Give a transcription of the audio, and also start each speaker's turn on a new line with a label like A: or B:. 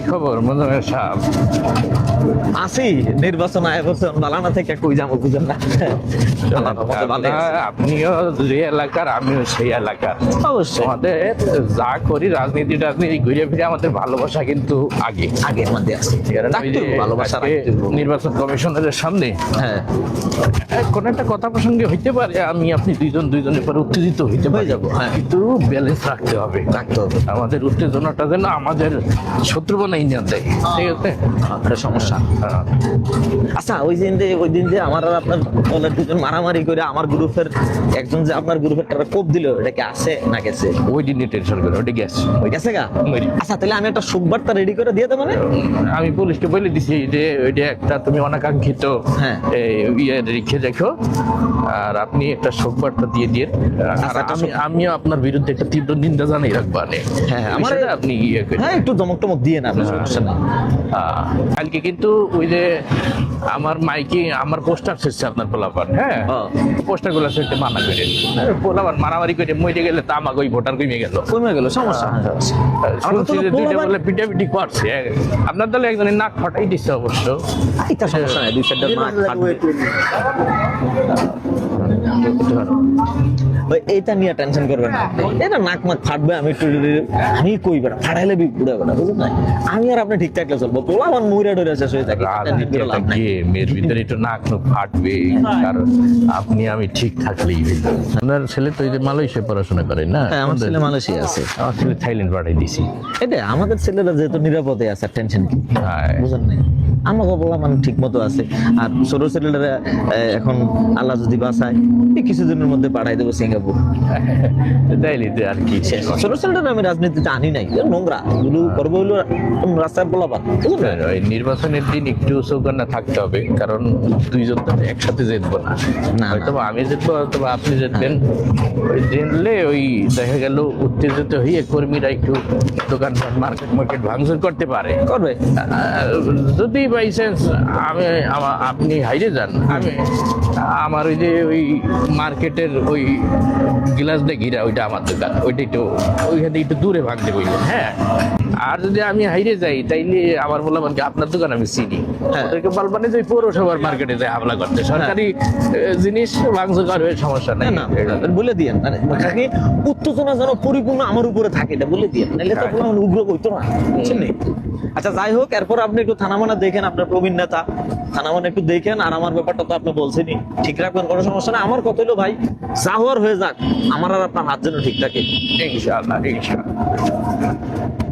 A: কি খবর মজুমের সাহেব?
B: আসি নির্বাচন বালানা থেকে কই যাব বুঝেন না?
A: আপনিও যে এলাকার আমিও সেই এলাকার।
B: অবশ্যই।
A: আমাদের যা করি রাজনীতি রাজনীতি ঘুরে ফিরে আমাদের ভালোবাসা কিন্তু আগে।
B: মধ্যে আছে। ভালোবাসা।
A: নির্বাচন কমিশনারের সামনে
B: হ্যাঁ।
A: কোন একটা কথা প্রসঙ্গে হইতে পারে আমি আপনি দুইজন দুইজনের পরে উত্তেজিত হইতে পারি।
B: যাব, হ্যাঁ।
A: কিন্তু ব্যালেন্স রাখতে হবে।
B: রাখতে হবে।
A: আমাদের উত্তেজনাটা যেন আমাদের শত্রু না দেয় ঠিক আছে?
B: এটা সমস্যা।
A: হ্যাঁ।
B: আচ্ছা ওই দিন যে ওই দিন যে আমার আর আপনার দলের দুজন মারামারি করে আমার গ্রুপের একজন যে আপনার গ্রুপের একটা কোপ দিল এটা কি আছে না গেছে?
A: ওই দিনই টেনশন করে ওটা গেছে
B: ওই গেছে গা? আচ্ছা তাহলে আমি একটা সুখবার্তা রেডি করে দিয়ে দেবো না?
A: আমি পুলিশকে বলে দিছি যে ওইটা একটা তুমি অনাকাঙ্ক্ষিত
B: হ্যাঁ।
A: ইয়ে রেখে দেখো আর আপনি একটা শোকবার্তা দিয়ে দিয়ে আর
B: আচ্ছা,
A: আমি আমিও আপনার বিরুদ্ধে একটা তীব্র নিন্দা জানাই রাখব
B: হ্যাঁ, আমার-
A: আপনি ইয়ে
B: হ্যাঁ একটু দমক টমক দিয়ে না। আপনার সমস্যা নেই
A: আহ, কালকে কিন্তু ওই যে আমার মাইকে আমার পোস্টার শেষছে আপনার পোলাপান হ্যাঁ?
B: হ্যাঁ।
A: পোস্টারগুলো সেটা মানা করে। পোলাপান মারামারি করে মরে গেলে তা আমাকে ওই ভোটার কমে গেল।
B: কমে গেল সমস্যা নেই, সমস্যা নেই। আমরা তো
A: শুনছি যে দুইটা বলে পিটাপিটি করছে। আপনার দলে একজনের নাক ফাটাই দিচ্ছে অবশ্য।
B: এটা সমস্যা নাই দুই চারটা নাক ফাটবে। ভাই এইটা নিয়ে টেনশন করবেন না। এটা নাক মাক ফাটবে আমি একটু আমি কইবে না ফাটাইলে বিপুড়ে না বুঝলেন না? আমি আর আপনি ঠিক থাকলে চলবো। পোলা আমার মুইরা ডরে শেষ হয়ে থাকে
A: একটা ভিতরে একটু নাক নুক ফাটবে কারণ আপনি আমি ঠিক থাকলেই আপনার ছেলে তো মালয়েশিয়া পড়াশোনা করে না?
B: হ্যাঁ আমার ছেলে মালয়েশিয়া আছে।
A: আমার ছেলে থাইল্যান্ড পাঠাই দিছি।
B: এটা আমাদের ছেলেরা যেহেতু নিরাপদে আছে টেনশন কি?
A: হ্যাঁ।
B: বুঝেন নাই? আমাকে বলা মানে ঠিক মতো আছে। আর ছোট ছেলেরা এখন আল্লাহ যদি বাঁচায় কিছুদিনের মধ্যে পাঠাই দেবো সিঙ্গাপুর।
A: তাইলে তো আর কি।
B: ছোট ছেলেটা আমি রাজনীতিতে আনি নাই। নোংরা। এগুলো করব রাস্তার
A: ওই নির্বাচনের দিন একটু চৌকান্না থাকতে হবে কারণ দুইজন তো একসাথে জিতবো না।
B: না।
A: হয়তো আমি জিতবো আপনি জিতবেন। ওই জিতলে ওই দেখা গেল উত্তেজিত হয়ে কর্মীরা একটু দোকান মার্কেট মার্কেট ভাঙচুর করতে পারে।
B: করবে।
A: যদি বাই চান্স আমি আপনি হাইরে যান। আমি আমার ওই যে ওই মার্কেটের ওই ঘিরা ওইটা আমার দোকান। ওইটা একটু ওইখান থেকে একটু দূরে ভাঙতে বলবেন হ্যাঁ। আর যদি আমি হাইরে যাই তাইলে আমার বললাম কি আপনার দোকান আমি চিনি।
B: হ্যাঁ।
A: ওদেরকে বলবানে যে পৌরসভার মার্কেটে যায় হামলা করতে সরকারি জিনিস ভাঙচুর সমস্যা নেই।
B: না বলে দিয়েন। মানে তাকে উত্তেজনা যেন পরিপূর্ণ আমার উপরে থাকে এটা বলে দিয়েন। নাহলে তো উগ্র হইতো না। আচ্ছা যাই হোক এরপর আপনি একটু থানা মানা দেখেন আপনার প্রবীণ নেতা। থানামান একটু দেখেন, আর আমার ব্যাপারটা তো আপনি বলছেনই। ঠিক রাখবেন, কোনো সমস্যা না আমার কত হলো ভাই, যা হয়ে যাক। আমার আর আপনার হাত যেন ঠিক থাকে।
A: ইনশাআল্লাহ ইনশাআল্লাহ।